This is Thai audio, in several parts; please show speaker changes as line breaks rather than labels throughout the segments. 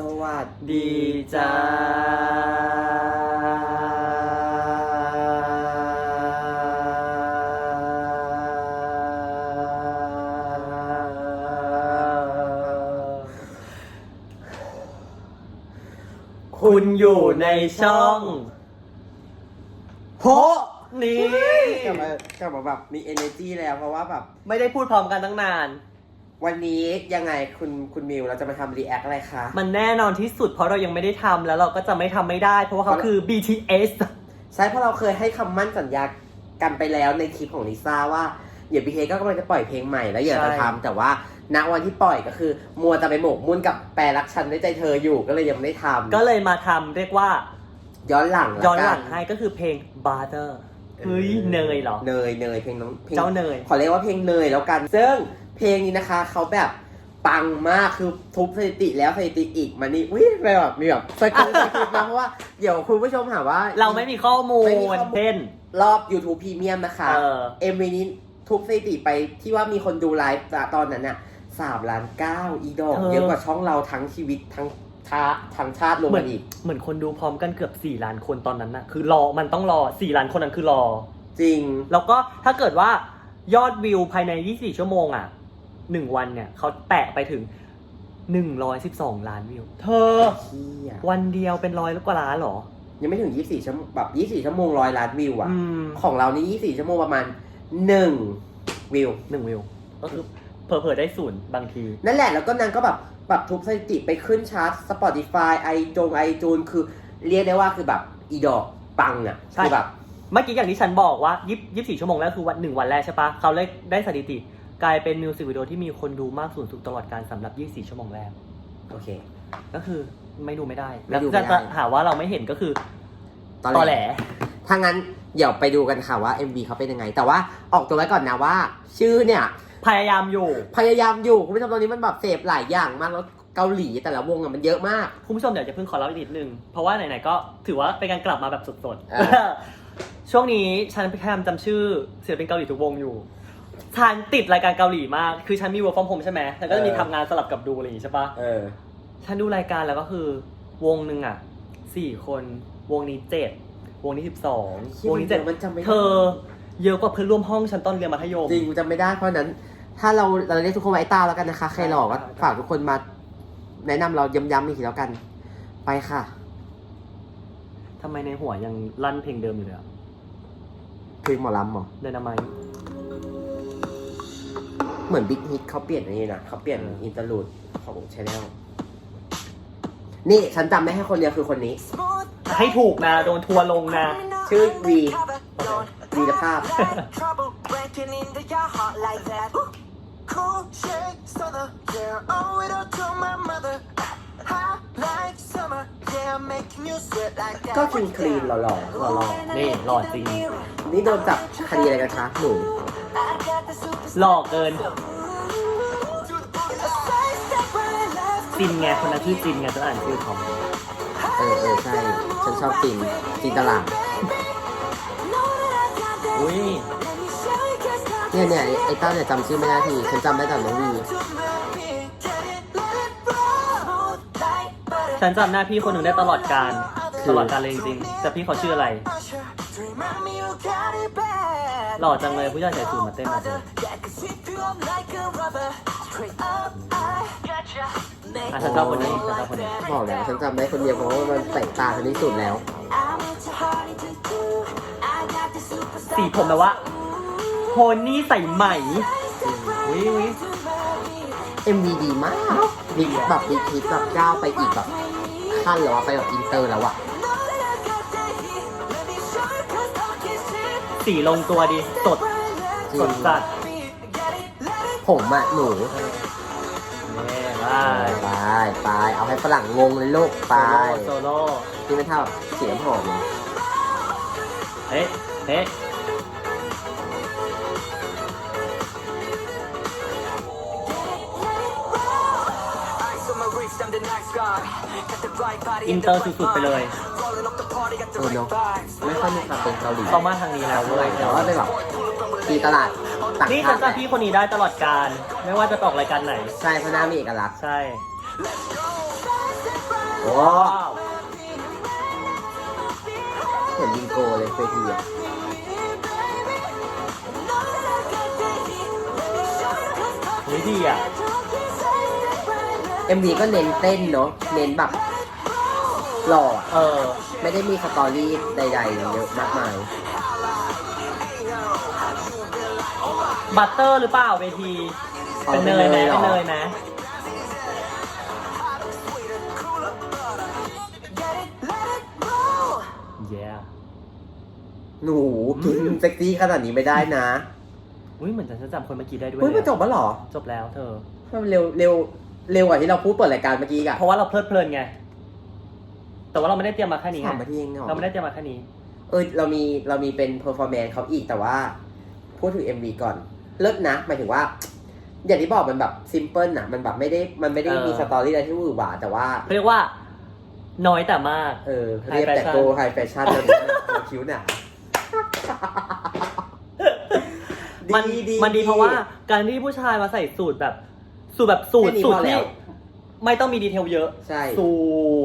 สวัส
ดีจ้าคุณอยู่ในช่อง
โฮ
นี้
กลับมากลับมาแบบมี energy แล้วเพราะว่าแบบ
ไม่ได้พูดพร้อมกันตั้งนาน
วันนี้ยังไงคุณคุณมิวเราจะมาทำ react อะไรคะ
มันแน่นอนที่สุดเพราะเรายังไม่ได้ทำแล้วเราก็จะไม่ทำไม่ได้ เพราะว่าเขาคือ BTS
ใช่เพราะเราเคยให้คำมั่นสัญญากันไปแล้วในคลิปของลิซ่าว่าเดี๋ยวบีเคก็กำลังจะปล่อยเพลงใหม่แล้วอยากจะ
ใช่
ทำแต่ว่าณวันที่ปล่อยก็คือ มัวจะไปหมกมุ่นกับแปรรักฉันด้วยใจเธออยู่ก็เลยยังไม่ได้ทำ
ก็เลยมาทำเรียกว่า
ย้อนหลัง
ย้อนหลัง
กั
ให้ก็คือเพลง Butter เฮ้ยเนยเหรอ
เนยเนยเพลงน้องพลง
เจ้าเนย
ขอเรียกว่าเพลงเนยแล้วกัน ซึ่ง เพลงนี้นะคะ เขาแบบปังมากคือทุบสถิติแล้วสถิติอีกมานี่อุ้ยไปแบบมีแบบสกิลสกิลนะเพราะว่าเดี๋ยวคุณผู้ชมหาว่า
เราไม่มีข้อมู
ไม่มี
ล
ข้อมูล
เช่น
รอบ YouTube Premium นะคะ
เออ
MV นี้ทุบสถิติไปที่ว่ามีคนดูไลฟ์ตอนนั้นน่ะสามล้านเก้าอีดอก
เออ
เยอะกว่าช่องเราทั้งชีวิตทั้งชาทั้งชาติรวม
เหมื
กั
อน
นอีก
เหมือนคนดูพร้อมกันเกือบ 4 ล้านคนตอนนั้นนะคือรอมันต้องรอ 4 ล้านคนนั้นคือรอ
จริง
แล้วก็ถ้าเกิดว่ายอดวิวภายใน 24 ชั่วโมงอะ 1วันเนี่ยเขาแตะไปถึง112ล้านวิว เธอ
เที่ย
วันเดียวเป็นร้อยกว่าล้านเหรอ
ยังไม่ถึง 24 ชั่วโมงแบบ 24 ชั่วโมงร้อยล้านวิวอะ
อืม
ของเรานี่24 ชั่วโมงประมาณ1วิว
หนึ่งวิว ก็คือเผลอๆได้ศูนย์บางที
นั่นแหละแล้วก็นางก็แบบแบบทุบสถิติไปขึ้นชาร์ต Spotify ไอจงไอจูนคือเรียกได้ว่าคือแบบอีดอกปังอะ
ใช่
คือแบบ
เมื่อกี้อย่างที่ฉันบอกว่ายี่24ชั่วโมงแรกคือวันหนึ่งวันแรกใช่ปะเขาเลยได้สถิติ กลายเป็นมิวสิกวิดีโอที่มีคนดูมากสูงสุดตลอดการสำหรับ 24 ชั่วโมงแรก
โอเค
ก็คือไม่ดูไม่ได้
ไม่
แล้ว
ดู
จะ
ไม่ได้
จะหาว่าเราไม่เห็นก็คือ
ตอน
ตอ
แห
แห
ล
ล
ถ้างั้นเดี๋ยวไปดูกันค่ะว่า MV เขาเป็นยังไง แต่ว่าออกตัวไว้ก่อนนะว่า ชื่อเนี่ย
พยายามอยู่
พยายามอยู่คุณผู้ชมตอนนี้มันแบบเสพหลายอย่างมากแล้วเกาหลีแต่ละวงอะมันเยอะมาก
คุณผู้ชมเดี๋ยวจะเพิ่งขอเล่าอีกนิดนึง เพราะว่าไหนๆก็ถือว่าเป็นการกลับมาแบบสด
เออ
ๆ ช่วงนี้ฉันพยายามจำชื่อศิลปินเกาหลีทุกวงอยู่ ฉันติดรายการเกาหลีมาก คือฉันมี work from home ใช่ไหมฉันก็จะมีทำงานสลับกับดูอะไรอย่างงี้ใช่ปะ
เออ
ฉันดูรายการแล้วก็คือ วงหนึ่งอะสี่คน วงนี้เจ็ด วงนี้สิบสองวงนี้เจ็ด
มันจำไม่ได้
เธอ เยอะกว่าเพื่อนร่วมห้องฉันตอนเรียนมัธยม
จริงจำไม่ได้เพราะฉะนั้น ถ้าเราเราเรียกทุกคนว่าไอ้ต้าแล้วกันนะคะ ใครหลอกก็
ได้
ฝากทุกคนมา แนะนำเราย้ำๆอีกทีแล้วกัน ไปค่ะ
ทำไมในหัวยังลั่นเพลงเดิมอยู่เลยอะ
เพลงหมอลำเหรอ
เดนาไม
เหมือนบิ๊กฮิตเขาเปลี่ยนอันนี้นะเขาเปลี่ยนอินเตอร์ลูดของชแนลนี่ฉันจำได้แค่คนเดียวคือคนนี้
ให้ถูกนะ โดนทัวร์ลงนะ
ชื่อวีวีรภาพ
Cool shake, soda, yeah, owe it all to my mother. Hot like summer, yeah, I'm making you sweat like that.
ก็คลีนคลีนหล่อๆหล่อ
นี่หล่อจริง
ๆนี่โดนจับคดีอะไรกันคะหนู
I got the super
หล่อเกิน
to the side step right left.
จินไงคนนั้นชื่อจินไงจะอ่านชื่อเขา
เออเออใช่ ฉันชอบจีนจีนตลาด
Know that I got that
อุ้ย
Let me show you 'cause not
เนี่ยเนี่ยไอ้ไอ้ต้าเนี่ยจำชื่อไม่ได้ทีฉันจำได้แต่น้องวี
to my beat. Get it, let it roll. Like butter.
ฉันจำหน้าพี่คนหนึ่งได้ตลอดการ
คือ
ตลอดการเลยจริงๆแต่พี่เขาชื่ออะไร
Usher, to remind me you got it bad.
หล่อจังเลยผู้ชายใส่สูทมาเต้นมาเลย
That can sweep you up like a rubber. Straight up, I gotcha.
อะฉันชอบคนนี้ฉันชอบคนนี้
บอกแล้วฉันจำได้คนเดียวเพราะว่ามันเตะตาฉันที่สุดแล้ว
I'm too hard to do. I got the super
สีผมแบบว่าโพนี่ใส่ไหมวิวิ
MV ดีมากบิ๊กแบบบิ๊กฮิตแบบก้าวไปอีกแบบขั้นแล้วอะไปแบบอินเตอร์แล้วอะ
สีลงตัวดี สดสดจัด
ผมอะหนู
เน่บา
ไป
ย
ไปเอาให้ฝรั่งงงเลยลูกไป
โซโล่
นี่ไม่เท่าเสียงหอมเลย
เฮ้เฮ้ อินเตอร์สุดๆไปเลย
เออเนาะไม่ค่อยมีความเป็นเกาหลี
เขามาทางนี้แล้ว
เท่า
ด้
ไห
ว
ร่
ย
แต่ว่าเป็นแบบตีตลาดต่าง
นี่
ชา
ฉัน
ติ
จำพี่คนนี้ได้ตลอดการ ไม่ว่าจะออกรายการไหน
ใช่เพราะหน้ามีเอกลักษณ์
ใช่
ว้า
ว้าว
เหมือนบิงโกเลยเวทีอะ
เฮ้ยดีอะ
MV ก็เน้นเต้นเนาะเน้นแบบหล่ออะ
เออ
ไม่ได้มีสตอรี่ใดๆเยอะมากมาย
บัตเตอร์หรือเปล่าเวที
อ๋อ
เป็นเนยไหม
เป็นเนยเหรอ
เป็นเนยไหมเย้
หนูกินเซ็กซี่ขนาดนี้ไม่ได้นะ
อุ้ยเหมือนฉันจะจำคนเมื่อกี้ได้ด้วย
เฮ้ยมัน
เลย
จบแล้วเหรอ
จบแล้วเธอ
มันเร็วเร็ว เร็วกว่าที่เราพูดเปิดรายการเมื่อกี้อีกอะ
เพราะว่าเราเพลิดเพลินไง แต่ว่าเราไม่ได้เตรียมมาแค่นี้ไง
สามนาทีเองเนาะ
เราไม่ได้เตรียมมาแค่นี้
เออเรามีเรามีเป็นเพอร์ฟอร์แมนซ์เขาอีกแต่ว่า พูดถึง MV ก่อน เลิศนะหมายถึงว่า อย่างที่บอกมันแบบซิมเพิลนะมันแบบไม่ได้มันไม่ได้
เออ
มีสตอรี่อะไรที่หวือหวาแต่ว่า
เขาเรียกว่า น้อยแต่มาก
เออ
High
เรียบแต่
fashion
โกไฮแฟชั่นเลยนะคิ้วหนา
มัน
ดี
มันดีเพราะว่าการที่ผู้ชายมาใส่สูตรแบบ สูตรแบบสูตร
แค่นี้
สูต
พ
ร
อแล้
ที่
ว
ไม่ต้องมีดีเทลเยอะ
ใช่
สู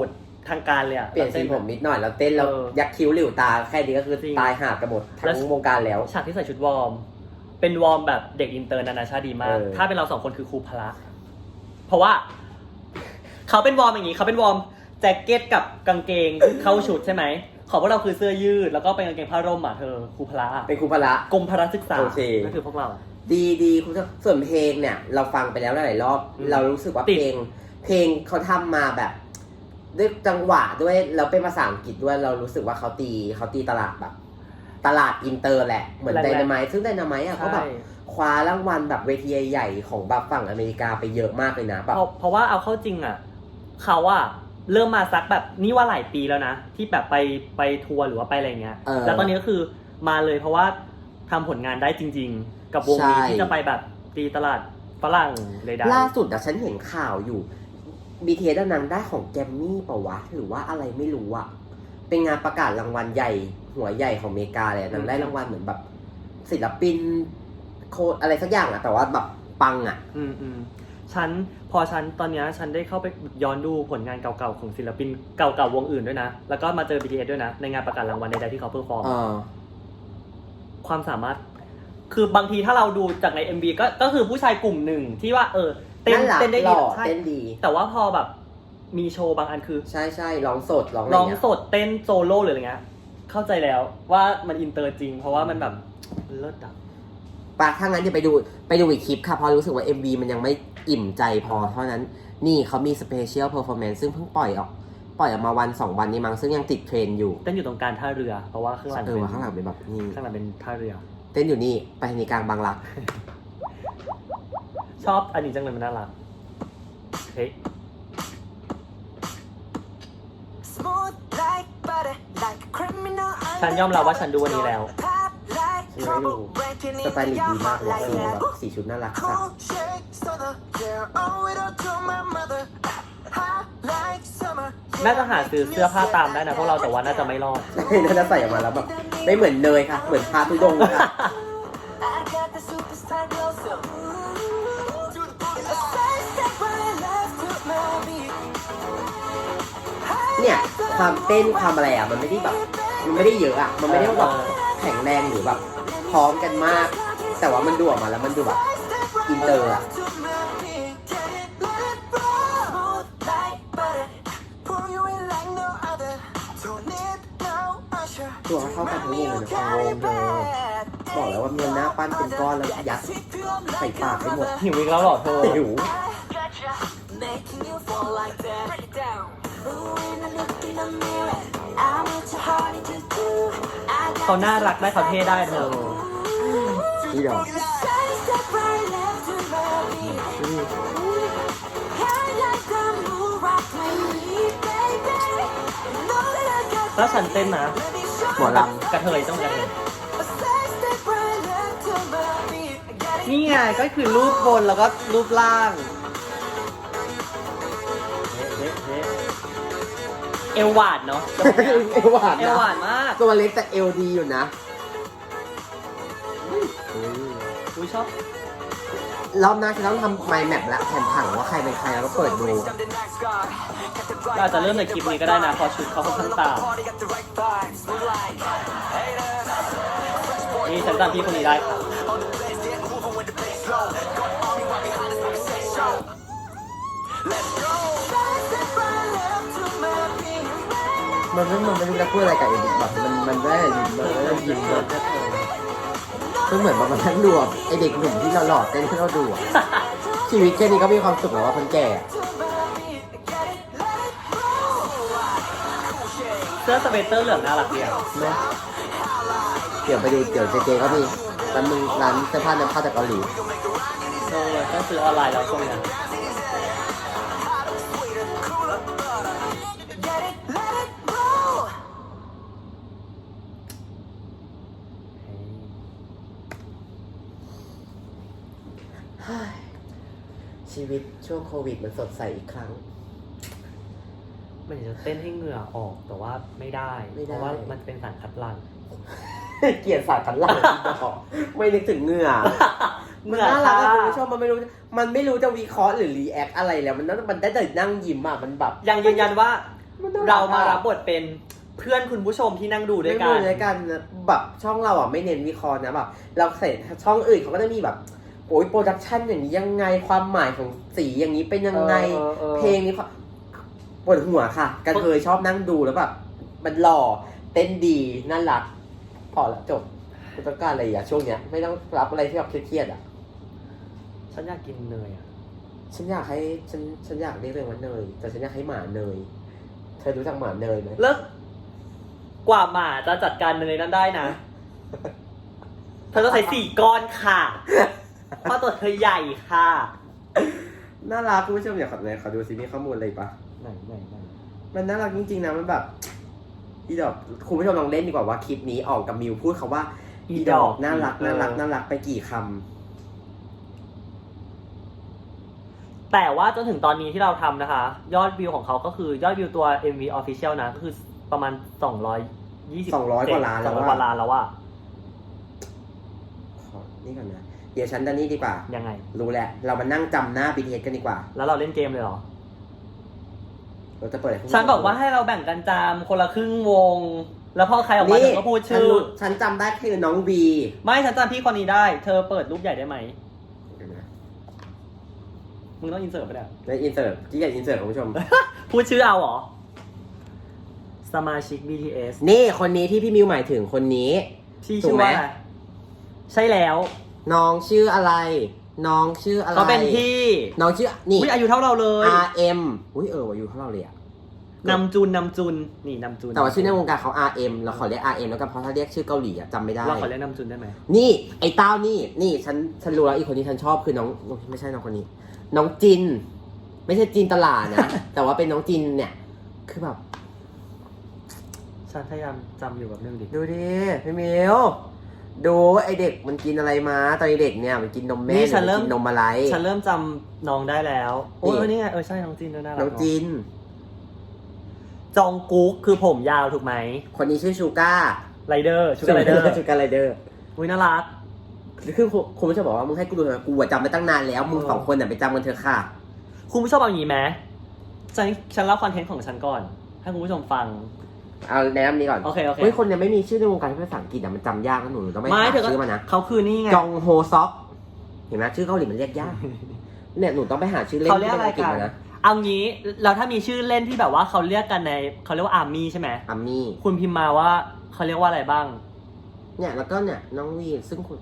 ตรทางการเลยอะ
เปลี่ยนสีผมนิดหน่อยแล้วเต้นแล้ว
เออ
ยักคิ้วหลิวตาแค่นี้ก็คือ
จริง
ตายหาบกันหมดทั้
แล้ว
งวงการแล้ว
ฉากที่ใส่ชุดวอร์ม เป็นวอร์มแบบเด็กอินเตอร์นานาชาติดีมาก
เออ
ถ้าเป็นเราสองคนคือครูพละ เพราะว่า เขาเป็นวอร์มอย่างนี้ เขาเป็นวอร์มแจ็คเก็ตกับกางเกงเข้าชุดใช่ไหม ของพวกเราคือเสื้อยืด แล้วก็เป็นกางเกงผ้าร่มอะเธอครูพละ
เป็นครูพละ
กรมพละศึกษา
โอเค
นั่นคือพวกเรา
ดีดีคุณผู้ชมส่วนเพลงเนี่ย เราฟังไปแล้วหลายๆรอบ
อืม
เรารู้สึกว่า
ติด
เพลง เพลงเขาทำมาแบบ ด้วยจังหวะด้วยเราเป็นภาษาอังกฤษด้วยเรารู้สึกว่าเขาตีเขาตีตลาดแบบ ตลาดอินเตอร์แหละ เหมือนไดนาไมซึ่งไดนาไมอะเขาแบบ
ใช่
คว้ารางวัลแบบเวทีใหญ่ๆของแบบฝั่งอเมริกาไปเยอะมากเลยนะแบบ
เพราะเพราะว่าเอาเข้าจริงอะเขาอะเริ่มมาซักแบบนี่ว่าหลายปีแล้วนะ ที่แบบไปไปทัวร์หรือว่าไปอะไรเงี้ย
เออ
แล้วตอนนี้ก็คือมาเลยเพราะว่า ทำผลงานได้จริง ๆ กับวงนี้
ใช่
ที่จะไปแบบตีตลาดฝรั่งใด
ล่าสุดอะฉันเห็นข่าวอยู่ BTS นางได้ของแกรมมี่เปล่าวะ หรือว่าอะไรไม่รู้อะเป็นงานประกาศรางวัลใหญ่ หัวใหญ่ของอเมริกาเลยอะนางได้รางวัลเหมือนแบบ ศิลปินโคดอะไรสักอย่างอะแต่ว่าแบบปังอะ
ๆอืมอืมฉันพอฉันตอนเนี้ยฉันได้เข้าไปย้อนดูผลงานเก่าๆของศิลปินเก่าๆวงอื่นด้วยนะ แล้วก็มาเจอ BTS ด้วยนะ ในงานประกาศรางวัลใดๆที่เขาเพอร์ฟอร์ม
เออ
ความสามารถ คือบางทีถ้าเราดูจากใน MV ก็ก็คือผู้ชายกลุ่มหนึ่งที่ว่า เออ เต้น
นั่นแหละ
เต้นได้
ห
ดี
ล่อ
ใช่
เต้นดี
แต่ว่าพอแบบมีโชว์บางอันคือ
ใช่ใช่ร้องสดร้องอะไร
ร้อง
เงี้ย
สดเต้นโซโล่หรืออะไรเงี้ย เข้าใจแล้วว่ามันอินเตอร์จริง เพราะว่ามันแบบเลิศอะ
ปะถ้างั้นจะไปดูไปดูอีกคลิปค่ะเพราะรู้สึกว่า MV มันยังไม่อิ่มใจพอเท่านั้น นี่เขามีสเปเชียลเพอร์ฟอร์แมนซ์ซึ่งเพิ่งปล่อยออก ปล่อยออกมาวันสองวันนี้มั้งซึ่งยังติดเทรนด์อยู่
เต้นอยู่ตรงกลารท่าเรือ เพราะว่าข้างหลัง
เออ
เป็น
ว่าข้างหลังเป็นแบบนี่
ข้างหลังเป็นท่าเรือ
เต้นอยู่นี่ไปในกลางบางรัก
ชอบอันนี้จังเลยมันน่ารักเฮ้ย
Smooth like butter, like a criminal
ฉันยอมรับว่าฉันดูวันนี้แล้ว
Pop like
ฉันไม่ดู
trouble breaking
สไตล์
into
ลิส
your
ดีมาก
heart
เลย
like
คือแบ
that.
บสีชุดน่ารักจัด
Cool shakes on the yeah, owe it all to my mother. Hot like summer.
น่าจะหาซื้อเสื้อผ้าตามได้นะพวกเราแต่ว่าน่าจะไม่รอด
น่าจะใส่ออกมาแล้วแบบไม่เหมือนเนยค่ะ เหมือนพาทุดงค์ค่ะ
I got the superstar glow, so a side step right left to my beat.
เนี่ย ความเต้นความอะไรอะ มันไม่ได้แบบ มันไม่ได้เยอะอะ มันไม่ได้แบบแข็งแรงหรือแบบพร้อมกันมาก แต่ว่ามันดูออกมาแล้วมันดูแบบอินเตอร์อะ ตัวเขาเข้ากันทั้งวงเลยนะทั้งวงเธอบอกแล้วว่าเมียหน้าปั้นเป็นก้อนแล้วยัดใส่ปากไปหมด
หิวอีกแล้วเหรอเธอ
หิว
Making you fall like that. Break it down. When I look in the mirror, I'm what your heart to do. I got
เขาน่ารักได้เขาเท่ได้เธอ
นี่ดอก
Side step right left to my beat. High like the moon, rock my knee, baby. Know that I got
ถ้าฉันเต้นนะ
Let me show
หมอ
you
ล
กระเทยต้องกระเทย
a side step right left to my beat. I got it.
นี่ไงก็คือรูปบนแล้วก็รูปล่างเอวหวานเนาะำ
เอวหวาน
เอว
นะ
หวานมาก
ตัวเล็กแต่เอวดีอยู่นะ
อุ้ยชอบ
รอบหน้าฉันต้องทำไมแมปละแผ่นผังว่าใครเป็นใครแล้วก็เปิดดู
เราอาจจะเริ่มในคลิปนี้ก็ได้นะเพอชุดเขาค่อนข้างต่างนี่ฉันจำพี่คนนี้ได้ค่ะ
มันไม่มันไม่รู้จะพูดอะไรกับไอ้เด็กแบบมันมันได้แต่ยิ้มมันได้ยิ้มแบบก็เหมือนแบบมันทั้งดูแบบไอเด็กหนุ่มที่เราหลอดเต้นให้เราดูอะชีวิตแค่นี้ก็มีความสุขแล้วว่าคนแก่อะ
เสื้อสเวตเตอร์เหลืองน่ารักดีอะ
เนอะเดี๋ยวไปดูเดี๋ยวเจเจก็มีร้านมึงร้านเสื้อผ้านำเข้าจากเกาหลี
เออก็ซื้อออนไลน์แล้วช่วงนี้
ชีวิตช่วงโควิดมันสดใสอีกครั้ง
มันจะเต้นให้เหงื่อออกแต่ว่าไม่ได้
ไม่ได้
เพราะว่ามันเป็นสารคัดหลั่ง
เกลียดสาดกันหลังบอกไม่นึกถึงเหงื่อ
เห
มัน
งื่อ
น่ารักอะ
ค่ะ
คุณผู้ชมมันไม่รู้ มันไม่รู้จะวิเคราะห์หรือรีแอคอะไรแล้ว มันนั่งมันได้แต่นั่งยิ้มอะมันแบบ
ยังยืนยันว่า
มันน่
เรามา
อะ
รับบทเป็นเพื่อนคุณผู้ชมที่นั่งดูด้วยกั
ไม่
น
เหมือนด้วยกันนะแบบช่องเราอะไม่เน้นวิเคราะห์นะแบบเราเสร็จช่องอื่นเขาก็จะมีแบบโอ้ยโปรดักชันอย่างนี้ยังไงความหมายของสีอย่างนี้เป็นยังไง
ออออ
เพลงนี้เขา ปวดหัวค่ะกันเคยชอบนั่งดูแล้วแบบมันหล่อเต้นดีน่ารักพอละจบคุณต้องการอะไรอะช่วงเนี้ยไม่ต้องรับอะไรที่แบบเครียดๆอะ
ฉันอยากกินเนยอะ
ฉันอยากให้ฉันฉันอยากเรียกเลยว่าเนย แต่ฉันอยากให้หมาเนยเธอรู้จักหมาเนยไหม
เลิกกว่าหมาจะจัดการเนยนั้นได้นะ เธอต้องใส่สี่ก้อนค่ะ เพราะตัวเธอใหญ่ค่ะ
น่ารักคุณผู้ชมอยากขอไหนขอดูซิมีข้อมูลอะไรปะ
ไหนไหนไหน
มันน่ารักจริงๆนะมันแบบอีดอกคุณผู้ชมลองเล่นดีกว่าว่าคลิปนี้ออกกับมิวพูดคาว่าอีดอกน่ารักน่ารักน่ารักไปกี่คำ
แต่ว่าจนถึงตอนนี้ที่เราทำนะคะ ยอดวิวของเขาก็คือยอดวิวตัว MV Official นะ ก็คือประมาณ 220
200 กว่าล้าน
ส
แล้
อง
ว
ร้อย
อะ
กว่าล้านแล้วว่า
ขอนี่ก่อนนะ เดี๋ยวฉันดันนี่ดีกว่า
ยังไง
รู้แล้ว เรามานั่งจำหน้า BTS กันดีกว่า
แล้วเราเล่นเกมเลยเหรอ
เราจะเปิดให้คุณผู้ชม
ฉันบอกว่าให้เราแบ่งกันจามคนละครึ่งวง แล้วพอใครออกมาเธอก็พูดชื่อ
ฉันรู้ฉันจำได้คือน้องวี
ไม่ฉันจำพี่คนนี้ได้ เธอเปิดรูปใหญ่ได้ไหม
เดี๋ยวนะ
มึงต้องอินเสิร์ตไปแล้ว
แล้วอินเสิร์ตที่อยากอินเสิร์ตคุณผู้ชม
พูดชื่อเอาเหรอ สมาชิก BTS
นี่คนนี้ที่พี่มิวหมายถึงคนนี้
ที่
ถู
ชื่
ก
อ
ไหม
ว่าอะไรใช่แล้ว
น้องชื่ออะไร น้องชื่ออะไร
เขาเป็นพี่
น้องชื่อนี่
อุ้ยอายุเท่าเราเลย
RM อุ้ยเออวายุเท่าเราเลยอะ
นำจุนนำจุนนี่นำจุน
แต่ว่าชื่อในวงการเขา RM เราขอเรียก RM แล้วกันเพราะถ้าเรียกชื่อเกาหลีอะจำไม่ได้
เราขอเรียกนำจุนได้ไหม
นี่ไอ้เต้านี่นี่ฉันฉันรู้แล้วอีกคนที่ฉันชอบคือน้องไม่ใช่น้องคนนี้ น้องจิน ไม่ใช่จินตลาดนะ แต่ว่าเป็นน้องจินเนี่ยคือแบบ
ฉันพยายามจำอยู่แบบนึงดิ
ดูดิพี่มิว ดูไอเด็กมันกินอะไรมา ตอนเด็กเนี่ยมันกินนมแม่
นี่
ห
ฉัน
รือ
เริ่ม
กินนมอะไร
ฉันเริ่มจำน้องได้แล้ว โอ้ย
นี่
เออนี่ไงเออใช่น้องจินด้วยน่ารัก
น้อง
เะ
จิน
จองกุ๊กคือผมยาวถูกไหม
คนนี้ชื่อชูก้า
ไรเดอร์ชุดไรเดอร์
ชูก้าไรเดอร์
อุ้ยน่ารัก
คือคุณคุณผู้ชมบอกว่ามึงให้กูดูทำไมกูอะจำไม่ตั้งนานแล้วมึง
เออ
สองคนน่ะไปจำกันเถอะค่ะ
คุณผู้ชมเอาอย่างนี้ไหมฉันฉันเล่าคอนเทนต์ของฉันก่อน ให้คุณผู้ชมฟัง
เอาแนะนำนี้ก่อน
โอเคโอเค
เฮ้ยคนยังไม่มีชื่อในวงการที่เป็นภาษาอังกฤษอะมันจำยากนะหนูหนูต้องไป
ไม่
หา
เธอก็
ชื่อมานะ
เขาคือนี่ไง
จองโฮซอก เห็นไหมชื่อเกาหลีมันเรียกยากเนี่ยหนูต้องไปหาชื่อเล่น
เขา
ที่
เรียก
เป็น
อะไร
อังกฤษ
กัน
มานะ
เอางี้เราถ้ามีชื่อเล่นที่แบบว่าเขาเรียกกันในเขาเรียกว่าอาร์มี่ใช่ไหม
อามี่
คุณพิมพ์มาว่าเขาเรียกว่าอะไรบ้าง
เนี่ยแล้วก็เนี่ยน้องวีซึ่งคุณ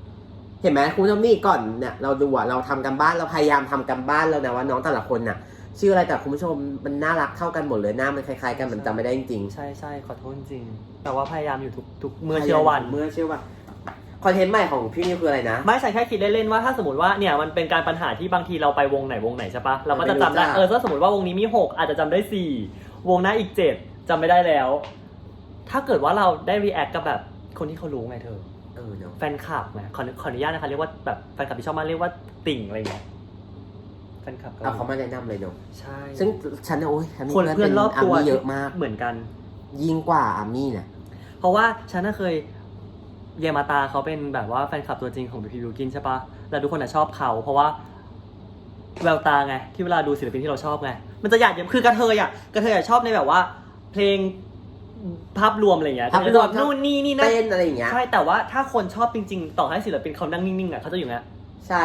เห็นไหมคุณจะมีก่อนเนี่ยเราดูอะเราทำกันบ้านเราพยายามทำกันบ้านแล้วนะว่าน้องแต่ละคนน่ะ ชื่ออะไรแต่คุณผู้ชมมันน่ารักเท่ากันหมดเลยหน้ามันคล้ายๆกันมันจำไม่ได้จริง
ใช่ใช่ขอโทษจริง แต่ว่าพยายามอยู่ทุกทุก
ๆ
เมื่อเชื่อวัน
เมื่อเชื่อวันคอนเทนต์ใหม่ของพี่นิวคืออะไรนะ
ไม่ใช่แค่คิดเล่นๆว่าถ้าสมมติว่าเนี่ยมันเป็นการปัญหาที่บางทีเราไปวงไหนวงไหนใช่ปะเราก็จะจำได้
ไม่รู้จัก
เออถ้าสมมติว่าวงนี้มีหกอาจจะจำได้สี่วงหน้าอีกเจ็ดจำไม่ได้แล้ว ถ้าเกิดว่าเราได้รีแอคกับแบบคนที่เขารู้ไงเธอ
เออเนาะ
แฟนคลับไงขอขออนุญาตนะคะเรียกว่าแบบแฟนคลับที่ชอบมากเรียกว่าติ่งอะไรเงี้ย แฟนคลับ
เอาเขามาแนะนำเลยเนาะ
ใช่
ซึ่งฉันเนี่ยโอ้ยฉันมี
คน
เพื่อน
เพื่
เป็
อน
น
รอบ
อา
ตัว
มี่เยอะมาก
เหมือนกัน
ยิ่งกว่าอามี่เนี่ย
เพราะว่าฉันน่ะเคยเยมาตาเขาเป็นแบบว่าแฟนคลับตัวจริงของพีพีบิวกินใช่ปะแล้วทุกคนน่ะชอบเขา เพราะว่าแววตาไง ที่เวลาดูศิลปินที่เราชอบไง มันจะหยาดเยิ้มคือกระเทยอะกระเทยอะชอบในแบบว่า เพลงภาพรวมอะไรอย่างเงี้ย
ภาพรวม
นู่นนี่นี่นั่น
เต้นอะไรอย่างเงี้ย
ใช่แต่ว่าถ้าคนชอบจริง ๆ ต่อให้ศิลปินเขานั่งนิ่งๆอะเขาจะอยู่อย่างเงี้ย
ใช่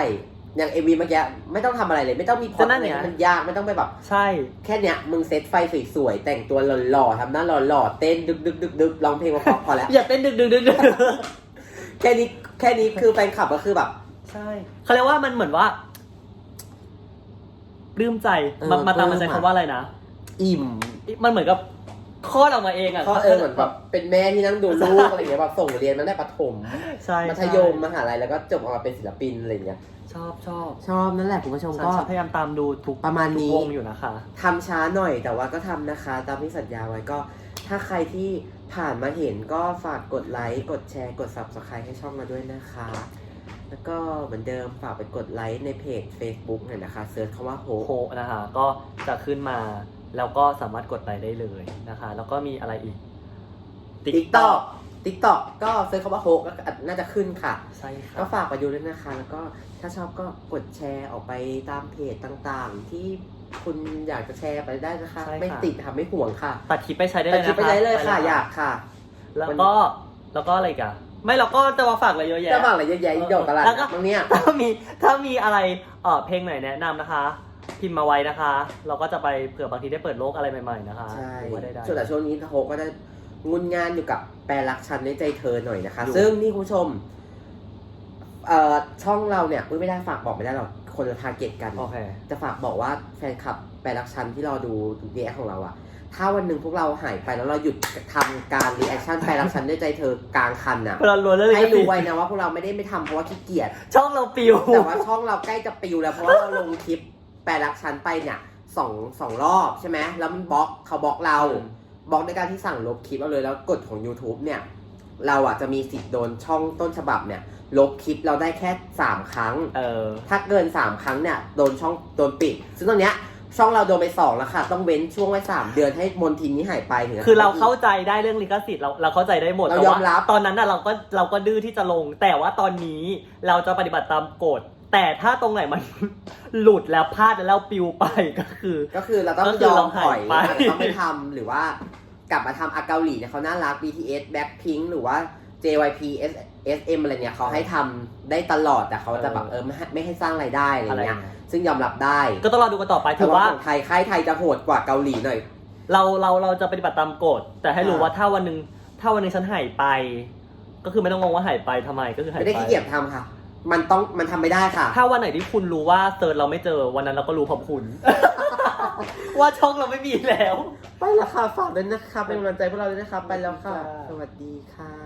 อย่างเอวีเมื่อกี้ไม่ต้องทำอะไรเลย ไม่ต้องมีพล็อ
ก็
ต
นั่
อะ
น
ไร
ไง
ที่มันยากไม่ต้องไปแบบ
ใช่
แค่เนี้ยมึงเซตไฟสวยๆแต่งตัวหล่อๆทำหน้าหล่อๆเต้นดึกดึกดึกดึกร้องเพลงมาพอพอแล้ว
อย่าเต้นดึกดึกดึกดึก
แค่นี้แค่นี้คือแฟนคลับก็คือแบบ
ใช่เขาเรียกว่ามันเหมือนว่าปลื้มใจ
เออ
มามาตาม
ปลื้
มามใช้
อะ
คำว่าอะไรนะ
อิ่ม
มันเหมือนกับคลอดออกมาเองอะ
เขาเออเหมือนแบบเป็นแม่ที่นั่งดูลูกอะไรอย่างเงี้ยแบบส่งเรียนมาได้ประถม
ใช่
มัธยมมหาลัยแล้วก็จบออกมาเป็นศิลปินอะไรอย่างเงี้ย
ชอบชอบ
ชอบนั่นแหละคุณผู้ชม
ฉัน
ก็
พยายามตามดูทุก
ประมาณนี้
ทุกวงอยู่นะคะ
ทำช้าหน่อยแต่ว่าก็ทำนะคะ ตามที่สัญญาไว้ก็ ถ้าใครที่ผ่านมาเห็นก็ฝากกดไลค์ กดแชร์ กด subscribe ให้ช่องมาด้วยนะคะ แล้วก็เหมือนเดิมฝากไปกดไลค์ในเพจ Facebook หน่อยนะคะเซิร์ชคำว่าโฮ
โฮนะคะ ก็จะขึ้นมาแล้วก็สามารถกดไลค์ได้เลยนะคะ แล้วก็มีอะไรอีก
ติ๊ กต็อกติ๊กต็อกก็เซิร์ชคำว่าโฮก็น่าจะขึ้นค่ะ
ใช่ค่ะ
ก็ฝากไปดูด้วยนะคะ แล้วก็ถ้าชอบก็กดแชร์ออกไปตามเพจต่างๆ ที่คุณอยากจะแชร์ไปได้นะคะไม่ติดค่ะไม่ห่วงค่ะ
ตัดคลิปไปใช้ได้
แต่
เลย
คลิป
นะคะ
ไปได้เลยค่ะ
ไป
อยากค่ะ
แล้วก็แล้วก็อะไรอีกันไม่เราก็จะมาฝากอะไรเยอะแยะ
จะบอกอะไรเยอะแยะอีดอกตลาด
แล้วก็
บางเนี่ย
ถ้ามีถ้ามีอะไรเออเพลงไหนแนะนำนะคะ พิมพ์มาไว้นะคะ เราก็จะไปเผื่อบางทีได้เปิดโลกอะไรใหม่ๆนะคะ
ใช่
หรือว่าได้ๆ
ส่วนแต่ช่วงนี้โฮก็จะ งุนงานอยู่กับแปลรักฉันในใจเธอหน่อยนะคะ
อยู่
ซึ่งนี่คุณผู้ชมเอ่อช่องเราเนี่ยอุ๊ยไม่ได้ฝากบอกไม่ได้หรอกคนละทาร์เก็ตกัน
โอเค
จะฝากบอกว่าแฟนคลับแปลรักชันที่รอดูรีแอคของเราอะถ้าวันหนึ่งพวกเราหายไปแล้วเราหยุดทำการรีแอคชั่นแปลรักชันด้วยใจเธอกลางคันอะ
เราล้วนเลย
ให้รู้ไว้นะว่าพวกเราไม่ได้ไม่ทำเพราะว่าขี้เกียจ
ช่องเราปิว
แต่ว่าช่องเราใกล้จะปิวแล้วเพราะว่าเราลงคลิปแปลรักชันไปเนี่ยสองสองรอบใช่ไหมแล้วมันบล็อกเขาบล็อกเรา
อืม
บล็อกในการที่สั่งลบคลิปเอาเลยแล้วกฎของ YouTube เนี่ย เราอะจะมีสิทธิ์โดนช่องต้นฉบับเนี่ย ลบคลิปเราได้แค่สามครั้ง
เออ
ถ้าเกิน3ครั้งเนี่ยโดนช่องโดนปิด ซึ่งตอนเนี้ยช่องเราโดนไป2แล้วค่ะ ต้องเว้นช่วงไว้3เดือนให้มนทินนี้หายไปถึงจะ
คือเราเข้าใจได้เรื่องลิขสิทธิ์เราเราเข้าใจได้หมด
เรา
แต่
ยอ
ว่าม
รับ
ตอนนั้นน่ะเราก็เราก็ดื้อที่จะลง แต่ว่าตอนนี้เราจะปฏิบัติตามกฎ แต่ถ้าตรงไหนมัน หลุดแล้วพลาดแล้วปิวไปก็คือ
ก็คือเราต้อง
ก็คื
ย
อ
อ
เรา
ม
หา
ถอย
ยไป
อาจจะต้องไม่ทำหรือว่ากลับมาทำอาเกาหลีเนี่ยเขาน่ารัก BTS Blackpink หรือว่า JYP S SM อะไรเนี่ยเขาให้ทำได้ตลอดแต่เขาจะแบบ
เออ
เออไม่ให้ไม่ให้สร้างรายได้อะไร
อะไร
เงี้ย
เงี้ย
ซึ่งยอมรับได้
ก็ต้องรอดูกันต่อไป
แต่
ถือ
ว่า
ว่า
ของไทยค่ายไทยจะโหดกว่าเกาหลีหน่อย
เราเราเราจะปฏิบัติตามกฎแต่ให้รู้
อ่า
ว่าถ้าวันหนึ่งถ้าวันหนึ่งฉันหายไป ก็คือไม่ต้องงงว่าหายไปทำไมก็คือหาย
ไม่
ไป
ได้ขี้เกียจทำค่ะ มันต้องมันทำไม่ได้ค่ะ
ถ้าวันไหนที่คุณรู้ว่าเซิร์ชเราไม่เจอวันนั้นเราก็รู้ขอบคุณ ว่าช่องเราไม่มีแล้ว
ไปแล้วค่ะ ฝากด้วยนะคะ เป็นกำลังใจพวกเราด้วยนะคะ ไปแล้วค่ะ
สวัสดีค่ะ
สวัสดีค่ะ